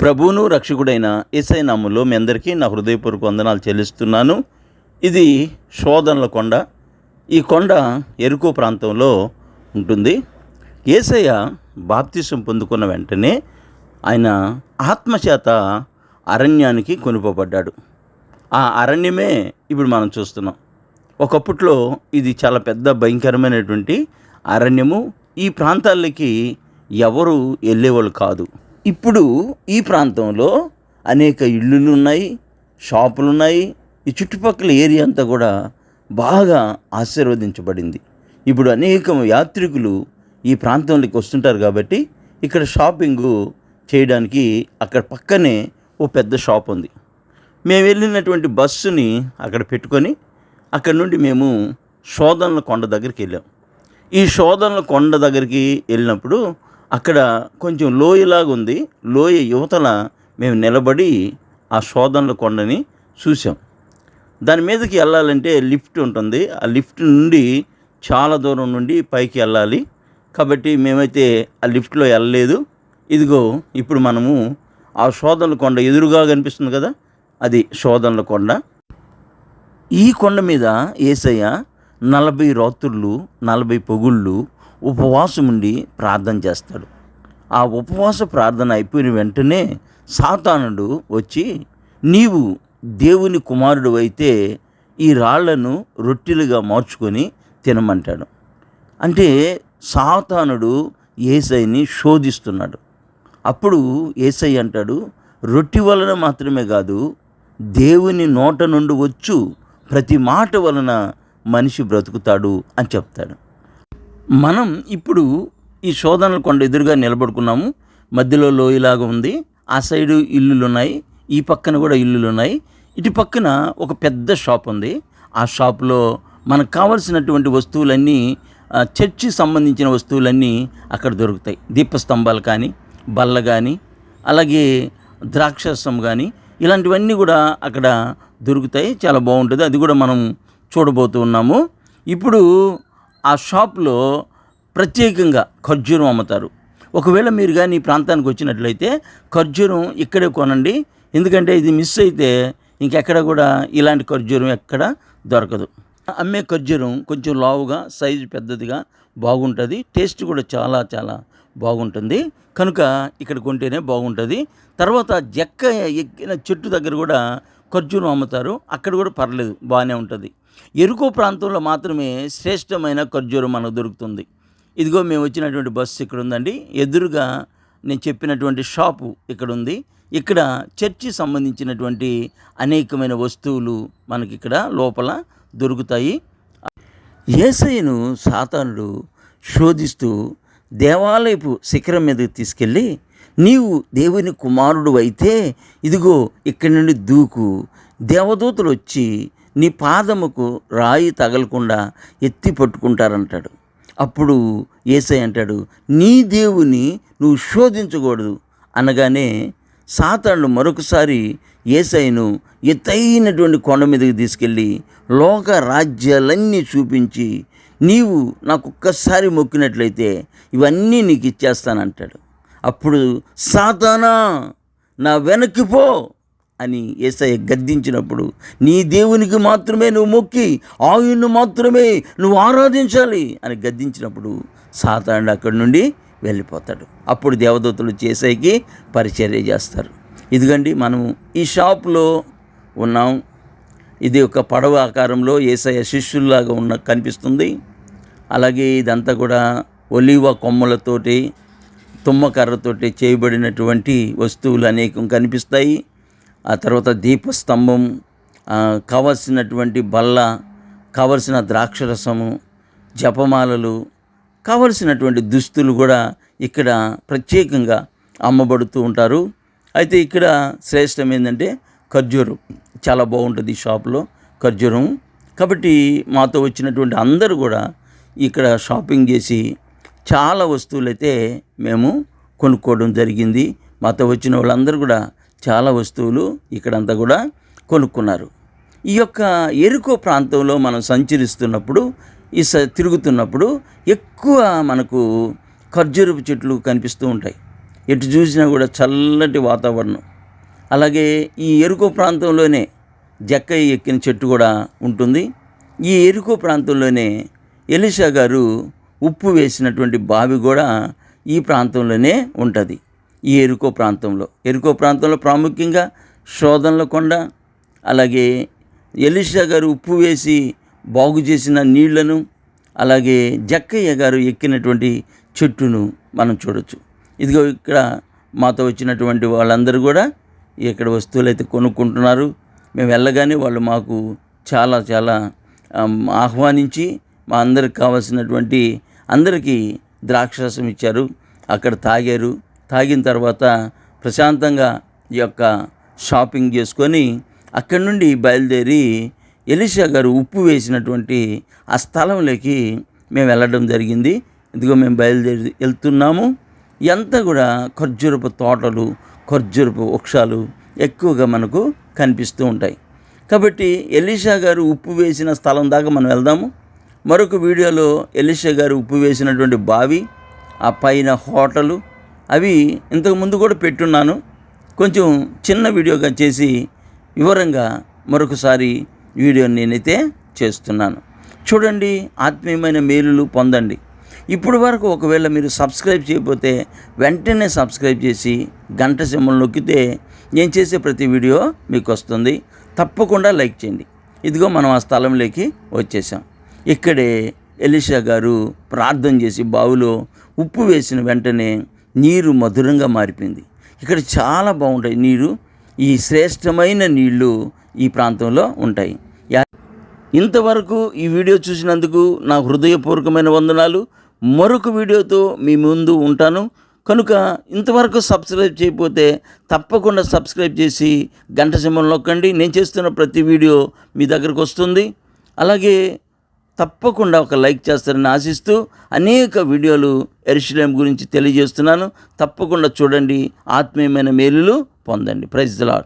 ప్రభువును రక్షకుడైన ఇసై నామంలో మీ అందరికీ నా హృదయపూర్వక వందనాలు చెల్లిస్తున్నాను. ఇది శోధనల కొండ. ఈ కొండ ఎరుకో ప్రాంతంలో ఉంటుంది. ఏసయ్య బాప్తిసం పొందుకున్న వెంటనే ఆయన ఆత్మచేత అరణ్యానికి కొనుపబడ్డాడు. ఆ అరణ్యమే ఇప్పుడు మనం చూస్తున్నాం. ఒకప్పట్లో ఇది చాలా పెద్ద భయంకరమైనటువంటి అరణ్యము. ఈ ప్రాంతాలకి ఎవరు వెళ్ళేవాళ్ళు కాదు. ఇప్పుడు ఈ ప్రాంతంలో అనేక ఇళ్ళు ఉన్నాయి షాపులు ఉన్నాయి ఈ చుట్టుపక్కల ఏరియా అంతా కూడా బాగా ఆశీర్వదించబడింది. ఇప్పుడు అనేక యాత్రికులు ఈ ప్రాంతంలోకి వస్తుంటారు కాబట్టి ఇక్కడ షాపింగ్ చేయడానికి అక్కడ పక్కనే ఓ పెద్ద షాప్ ఉంది. మేము వెళ్ళినటువంటి బస్సుని అక్కడ పెట్టుకొని అక్కడ నుండి మేము శోధనల కొండ దగ్గరికి వెళ్ళాం. ఈ శోధనల కొండ దగ్గరికి వెళ్ళినప్పుడు అక్కడ కొంచెం లోయలాగా ఉంది. లోయ యువతల మేము నిలబడి ఆ శోధనల కొండని చూసాం దాని మీదకి వెళ్ళాలంటే లిఫ్ట్ ఉంటుంది. ఆ లిఫ్ట్ నుండి చాలా దూరం నుండి పైకి వెళ్ళాలి. కాబట్టి మేమైతే ఆ లిఫ్ట్లో వెళ్ళలేదు. ఇదిగో ఇప్పుడు మనము ఆ శోధనల కొండ ఎదురుగా కనిపిస్తుంది కదా? అది శోధనల కొండ. ఈ కొండ మీద ఏసయ్య నలభై రాత్రులు నలభై పొగుళ్ళు ఉపవాసం ఉండి ప్రార్థన చేస్తాడు. ఆ ఉపవాస ప్రార్థన అయిపోయిన వెంటనే సాతానుడు వచ్చి నీవు దేవుని కుమారుడు అయితే ఈ రాళ్ళను రొట్టెలుగా మార్చుకొని తినమంటాడు. అంటే సాతానుడు ఏసైని శోధిస్తున్నాడు. అప్పుడు ఏసై అంటాడు రొట్టి వలన మాత్రమే కాదు దేవుని నోట నుండి వచ్చు ప్రతి మాట వలన మనిషి బ్రతుకుతాడు అని చెప్తాడు. మనం ఇప్పుడు ఈ శోధనల కొండ ఎదురుగా నిలబడుకున్నాము. మధ్యలో లోయలాగా ఉంది. ఆ సైడు ఇల్లులు ఉన్నాయి ఈ పక్కన కూడా ఇల్లులు ఉన్నాయి ఇటు పక్కన ఒక పెద్ద షాప్ ఉంది. ఆ షాప్లో మనకు కావలసినటువంటి వస్తువులన్నీ చర్చి సంబంధించిన వస్తువులన్నీ అక్కడ దొరుకుతాయి. దీపస్తంభాలు కానీ బల్ల కానీ అలాగే ద్రాక్షరసం కానీ ఇలాంటివన్నీ కూడా అక్కడ దొరుకుతాయి. చాలా బాగుంటుంది. అది కూడా మనం చూడబోతూ ఉన్నాము. ఇప్పుడు ఆ షాప్లో ప్రత్యేకంగా ఖర్జూరం అమ్ముతారు. ఒకవేళ మీరు కానీ ఈ ప్రాంతానికి వచ్చినట్లయితే ఖర్జూరం ఇక్కడే కొనండి. ఎందుకంటే ఇది మిస్ అయితే ఇంకెక్కడ కూడా ఇలాంటి ఖర్జూరం ఎక్కడ దొరకదు. అమ్మే ఖర్జూరం కొంచెం లావుగా సైజు పెద్దదిగా బాగుంటుంది. టేస్ట్ కూడా చాలా చాలా బాగుంటుంది. కనుక ఇక్కడ కొంటేనే బాగుంటుంది. తర్వాత జక్క ఎక్కిన చెట్టు దగ్గర కూడా ఖర్జూరం అమ్ముతారు. అక్కడ కూడా పర్లేదు బాగానే ఉంటుంది. ఎరుకో ప్రాంతంలో మాత్రమే శ్రేష్టమైన ఖర్జూరం మనకు దొరుకుతుంది. ఇదిగో మేము వచ్చినటువంటి బస్సు ఇక్కడ ఉందండి ఎదురుగా నేను చెప్పినటువంటి షాపు ఇక్కడ ఉంది ఇక్కడ చర్చి సంబంధించినటువంటి అనేకమైన వస్తువులు మనకి ఇక్కడ లోపల దొరుకుతాయి. ఏసైను సాతానుడు శోధిస్తూ దేవాలయపు శిఖరం మీదకి తీసుకెళ్ళి నీవు దేవుని కుమారుడు అయితే ఇదిగో ఇక్కడి నుండి దూకు. దేవదూతలు వచ్చి నీ పాదముకు రాయి తగలకుండా ఎత్తి పట్టుకుంటారంటాడు. అప్పుడు ఏసై అంటాడు నీ దేవుని నువ్వు శోధించకూడదు. అనగానే సాతాను మరొకసారి ఏసైను ఎత్తైనటువంటి కొండ మీదకి తీసుకెళ్ళి లోక రాజ్యాలన్నీ చూపించి నీవు నాకు ఒక్కసారి మొక్కినట్లయితే ఇవన్నీ నీకు ఇచ్చేస్తానంటాడు. అప్పుడు సాతానా నా వెనక్కి పో. అని ఏసయ్య గద్దించినప్పుడు నీ దేవునికి మాత్రమే నువ్వు మొక్కి ఆయును మాత్రమే నువ్వు ఆరాధించాలి అని గద్దించినప్పుడు సాతానుడు అక్కడి నుండి వెళ్ళిపోతాడు. అప్పుడు దేవదూతలు చేసేకి పరిచర్య చేస్తారు. ఇదిగండి మనం ఈ షాప్లో ఉన్నాం. ఇది ఒక పడవ ఆకారంలో ఏసయ్య శిష్యుల్లాగా ఉన్న కనిపిస్తుంది. అలాగే ఇదంతా కూడా ఒలివ కొమ్మలతోటి తుమ్మకర్రతోటి చేయబడినటువంటి వస్తువులు అనేకం కనిపిస్తాయి. ఆ తర్వాత దీపస్తంభం కావలసినటువంటి బల్ల కావలసిన ద్రాక్షరసము జపమాలలు కావలసినటువంటి దుస్తులు కూడా ఇక్కడ ప్రత్యేకంగా అమ్మబడుతూ ఉంటారు. అయితే ఇక్కడ శ్రేష్టం ఏంటంటే ఖర్జూరం. చాలా బాగుంటుంది ఈ షాప్లో ఖర్జూరం. కాబట్టి మాతో వచ్చినటువంటి అందరూ కూడా ఇక్కడ షాపింగ్ చేసి చాలా వస్తువులు అయితే మేము కొనుక్కోవడం జరిగింది. మాతో వచ్చిన వాళ్ళందరూ కూడా చాలా వస్తువులు ఇక్కడంతా కూడా కొనుక్కున్నారు. ఈ యొక్క ఎరుకో ప్రాంతంలో మనం సంచరిస్తున్నప్పుడు ఈ స తిరుగుతున్నప్పుడు ఎక్కువ మనకు ఖర్జూరపు చెట్లు కనిపిస్తూ ఉంటాయి. ఎటు చూసినా కూడా చల్లటి వాతావరణం. అలాగే ఈ ఎరుకో ప్రాంతంలోనే జక్క ఎక్కిన చెట్టు కూడా ఉంటుంది. ఈ ఎరుకో ప్రాంతంలోనే ఎలిషా గారు ఉప్పు వేసినటువంటి బావి కూడా ఈ ప్రాంతంలోనే ఉంటుంది. ఈ ఎరుకో ప్రాంతంలో. ఎరుకో ప్రాంతంలో ప్రాముఖ్యంగా శోధనల కొండ అలాగే ఎలిషా గారు ఉప్పు వేసి బాగు చేసిన నీళ్ళను అలాగే జక్కయ్య గారు ఎక్కినటువంటి చెట్టును మనం చూడొచ్చు. ఇదిగో ఇక్కడ మాతో వచ్చినటువంటి వాళ్ళందరూ కూడా ఇక్కడ వస్తువులు అయితే కొనుక్కుంటున్నారు. మేము వెళ్ళగానే వాళ్ళు మాకు చాలా చాలా ఆహ్వానించి మా అందరికి కావాల్సినటువంటి అందరికీ ద్రాక్షరసం ఇచ్చారు. అక్కడ తాగారు. తాగిన తర్వాత ప్రశాంతంగా ఈ యొక్క షాపింగ్ చేసుకొని అక్కడి నుండి బయలుదేరి ఎలిషా గారు ఉప్పు వేసినటువంటి ఆ స్థలంలోకి మేము వెళ్ళడం జరిగింది. ఇదిగో మేము బయలుదేరి వెళ్తున్నాము. ఎంత కూడా ఖర్జూరపు తోటలు ఖర్జూరపు వృక్షాలు ఎక్కువగా మనకు కనిపిస్తూ ఉంటాయి. కాబట్టి ఎలీషా గారు ఉప్పు వేసిన స్థలం దాకా మనం వెళ్దాము. మరొక వీడియోలో ఎలీషా గారు ఉప్పు వేసినటువంటి బావి ఆ పైన హోటలు అవి ఇంతకు ముందు కూడా పెట్టున్నాను. కొంచెం చిన్న వీడియోగా చేసి వివరంగా మరొకసారి వీడియోని నేనైతే చేస్తున్నాను. చూడండి ఆత్మీయమైన మేలులు పొందండి. ఇప్పటి వరకు ఒకవేళ మీరు సబ్స్క్రైబ్ చేయకపోతే వెంటనే సబ్స్క్రైబ్ చేసి గంట సింబల్ నొక్కితే నేను చేసే ప్రతి వీడియో మీకు వస్తుంది. తప్పకుండా లైక్ చేయండి. ఇదిగో మనం ఆ స్థలంలోకి వచ్చేసాం. ఇక్కడే ఎలిషా గారు ప్రార్థన చేసి బావిలో ఉప్పు వేసిన వెంటనే నీరు మధురంగా మారిపోయింది. ఇక్కడ చాలా బాగుంటాయి. నీరు ఈ శ్రేష్టమైన నీళ్ళు ఈ ప్రాంతంలో ఉంటాయి. ఇంతవరకు ఈ వీడియో చూసినందుకు నా హృదయపూర్వకమైన వందనాలు. మరొక వీడియోతో మీ ముందు ఉంటాను. కనుక ఇంతవరకు సబ్స్క్రైబ్ చేయకపోతే తప్పకుండా సబ్స్క్రైబ్ చేసి గంట సింబల్ నొక్కండి. నేను చేస్తున్న ప్రతి వీడియో మీ దగ్గరకు వస్తుంది. అలాగే తప్పకుండా ఒక లైక్ చేస్తారని ఆశిస్తూ అనేక వీడియోలు ఎరుషులేం గురించి తెలియజేస్తున్నాను. తప్పకుండా చూడండి. ఆత్మీయమైన మేలులు పొందండి. Praise lord